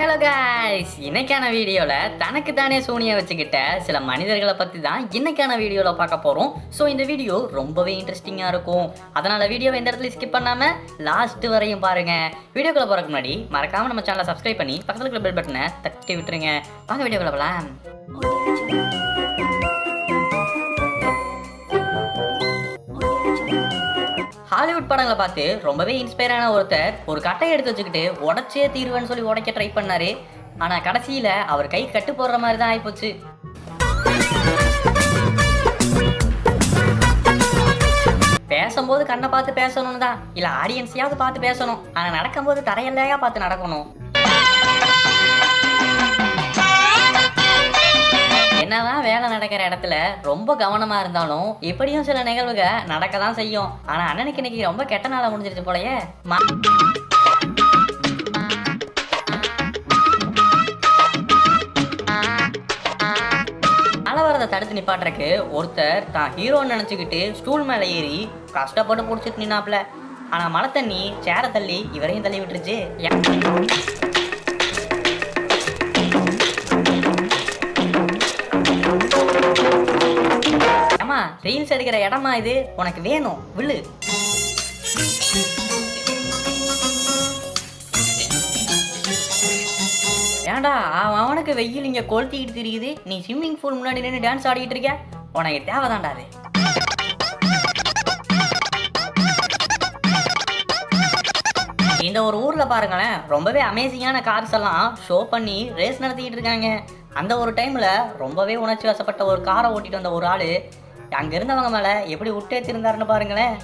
Hello guys இன்னைக்கான வீடியோவில் தனக்கு தானே சூனியை வச்சுக்கிட்ட சில மனிதர்களை பற்றி தான் இன்னைக்கான வீடியோவில் பார்க்க போகிறோம் ஸோ இந்த வீடியோ ரொம்பவே இன்ட்ரெஸ்டிங்காக இருக்கும். அதனால் வீடியோவை எந்த இடத்துல ஸ்கிப் பண்ணாமல் லாஸ்ட் வரையும் பாருங்கள் வீடியோக்குள்ளே போகிறக்கு முன்னாடி மறக்காமல் நம்ம சேனலை சப்ஸ்கிரைப் பண்ணி பக்கத்தில் இருக்கிற பெல் பட்டனை தட்டி விட்டுருங்க. வாங்க வீடியோக்குள்ளே போகலாம் ஹாலிவுட் படங்களை பார்த்து ரொம்பவே இன்ஸ்பயரான ஒருத்தர். ஒரு கட்டையை எடுத்து வச்சுக்கிட்டு உடச்சே தீர்வுன்னு சொல்லி உடைக்க ட்ரை பண்ணாரு. ஆனா கடைசியில அவர் கை கட்டு போடுற மாதிரி தான் ஆயிப்போச்சு. பேசும்போது கண்ணை பார்த்து பேசணும் தான். இல்ல ஆடியன்ஸையாவது பார்த்து பேசணும். ஆனா நடக்கும்போது தரையல்லையா பார்த்து நடக்கணும். நடக்கிற இடத்துல ரொம்ப கவனமா இருந்தாலும் இப்படியும் சில நிகழ்வுக நடக்க தான் செய்யும். ஆனா அண்ணனுக்கு இன்னைக்கு ரொம்ப கெட்ட நாளா முடிஞ்சிருச்சு போலயே. ம- தடுத்து நிப்பாட்டுறக்கு ஒருத்தர் தான் ஹீரோன்னு நினச்சிக்கிட்டு ஸ்டூல் மேலே ஏறி கஷ்டப்பட்டு பிடிச்சிட்டு நின்னாப்ல ஆனால் மழை தண்ணி சேர தள்ளி இவரையும் தள்ளி விட்டுருச்சு. ரீல்ஸ் எடுக்கிற இடமா இது? உனக்கு வேணும். விழு. ஏன்டா அவன் அவனுக்கு வெயில் இங்க கொளுத்திக்கிட்டு தெரியுது. நீ ஸ்விம்மிங் பூல் முன்னாடி நின்று டான்ஸ் ஆடிக்கிட்டு இருக்க உனக்கு தேவைதான்டா அது. இந்த ஒரு ஊர்ல பாருங்களேன் ரொம்பவே அமேசிங்கான கார்ஸ் எல்லாம் ஷோ பண்ணி ரேஸ் நடத்திக்கிட்டு இருக்காங்க. அந்த ஒரு டைம்ல ரொம்பவே உணர்ச்சி வசப்பட்ட ஒரு காரை ஓட்டிட்டு வந்த ஒரு ஆளு அங்க இருந்தவங்க மேல எப்படி விட்டேத்திருந்தாருன்னு பாருங்களேன்.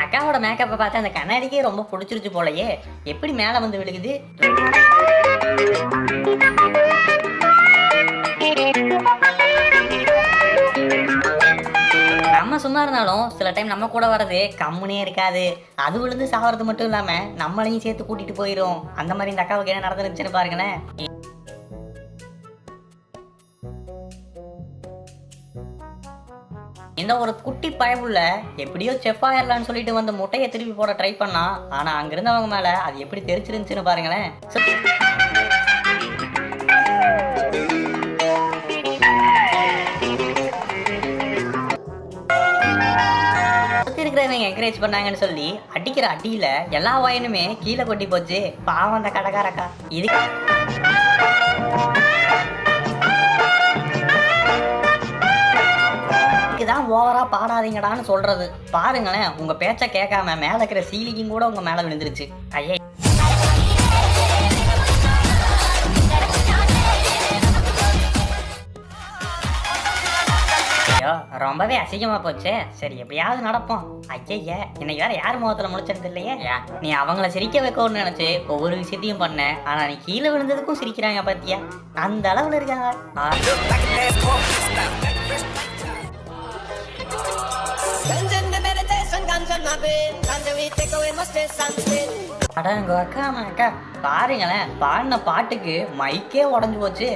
அக்காவோட மேக்கப்பை பார்த்து அந்த கண்ணாடிக்கே ரொம்ப பிடிச்சிருச்சு போலயே. எப்படி மேல வந்து விழுகுது? சும்மா இருந்தாலும் சில டைம் நம்ம கூட வர்றது கம்முனே இருக்காது. அது விழுந்து சாகிறது மட்டும் இல்லாம நம்மளையும் சேர்த்து கூட்டிட்டு போயிடும் அந்த மாதிரி இந்த அக்காவுக்கு என்ன நடந்துருச்சுன்னு பாருங்களேன். இந்த ஒரு குட்டி பயமுள்ள எப்படியோ செஃப்பாயிரலான்னு சொல்லிட்டு வந்து முட்டையை திருப்பி போட ட்ரை பண்ணா ஆனா அங்கிருந்தவங்க மேல அது எப்படி தெரிச்சிருந்துச்சுன்னு பாருங்களேன். என்கரேஜ் பண்ணாங்கன்னு சொல்லி அடிக்கிற அடியில எல்லா வயனுமே கீழே கொட்டி போச்சு. பாவம் அந்த கடைக்காரக்கா. இது இதுதான் ஓவரா பாடாதீங்கடான்னு சொல்றது. பாருங்களேன் உங்க பேச்சை கேட்காம மேல இருக்கிற சீலிக்கும் கூட உங்க மேல விழுந்துருச்சு. ஐயே. ஐயோ ரொம்பவே அசிங்கமா போச்சே. சரி எப்படியாவது நடப்போம். ஐயய்ய இன்னைக்கு வேற யார் முகத்துல முடிச்சது இல்லையே? நீ அவங்கள சிரிக்க வைக்கணும்னு நினைச்சு ஒவ்வொரு விஷயத்தையும் பண்ண. ஆனா நீ கீழே விழுந்ததுக்கும் சிரிக்கிறாங்க பாத்தியா? அந்த அளவுல இருக்காங்க. ஆ. Ganja in the meditation, ganja in my brain. Ganja we take away my stress and strain. அட உங்க அக்கா அக்கா. பாருங்களேன் பாடின பாட்டுக்கு மைக்கே உடஞ்சு போச்சு.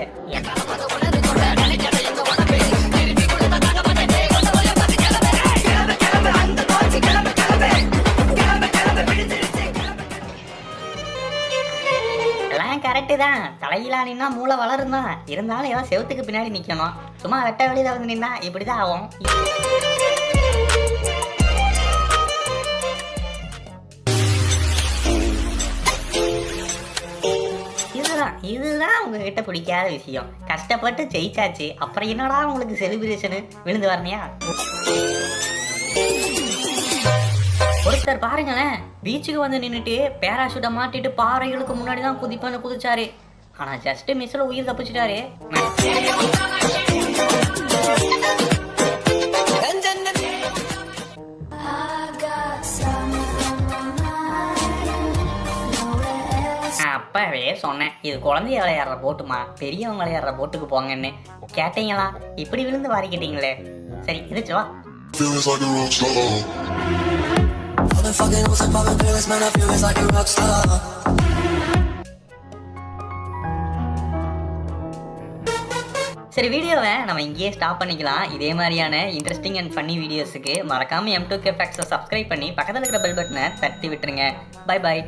கரெக்டு தான். தலையிலா நின்னா மூளை வளரும் தான். இருந்தாலும் ஏதோ செவத்துக்கு பின்னாடி நிக்கணும். சும்மா வெட்ட வெளியில வந்து நின்னா இப்படிதான் ஆகும். இதுதான் இதுதான் உங்ககிட்ட பிடிக்காத விஷயம். கஷ்டப்பட்டு ஜெயிச்சாச்சு. அப்புறம் என்னடா உங்களுக்கு செலிப்ரேஷனு விழுந்து வரணையா சார் பாருங்களேன். பீச்சுக்கு வந்து நின்றுட்டு பேராஷூட்டை மாட்டிட்டு பாறைகளுக்கு முன்னாடி தான் குதிப்பான்னு குதிச்சாரு. ஆனா ஜஸ்ட் மிஸ்ல உயிர் தப்பிச்சிட்டாரு. அப்பவே சொன்னேன் இது குழந்தைய விளையாடுற போட்டுமா? பெரியவங்க விளையாடுற போட்டுக்கு போங்கன்னு. கேட்டீங்களா? இப்படி விழுந்து வாரிக்கிட்டீங்களே. சரி இருச்சு வா. Been fucking hoes and popping pills, man, I feel it's like a rock star. சரி வீடியோவை நம்ம இங்கேயே ஸ்டாப் பண்ணிக்கலாம். இதே மாதிரியான இன்ட்ரெஸ்டிங் அண்ட் ஃபன்னி வீடியோஸுக்கு மறக்காமல் எம் டூ கே ஃபேக்ஸை சப்ஸ்கிரைப் பண்ணி பக்கத்தில் இருக்கிற பெல் பட்டனை தட்டி விட்டுருங்க. Bye bye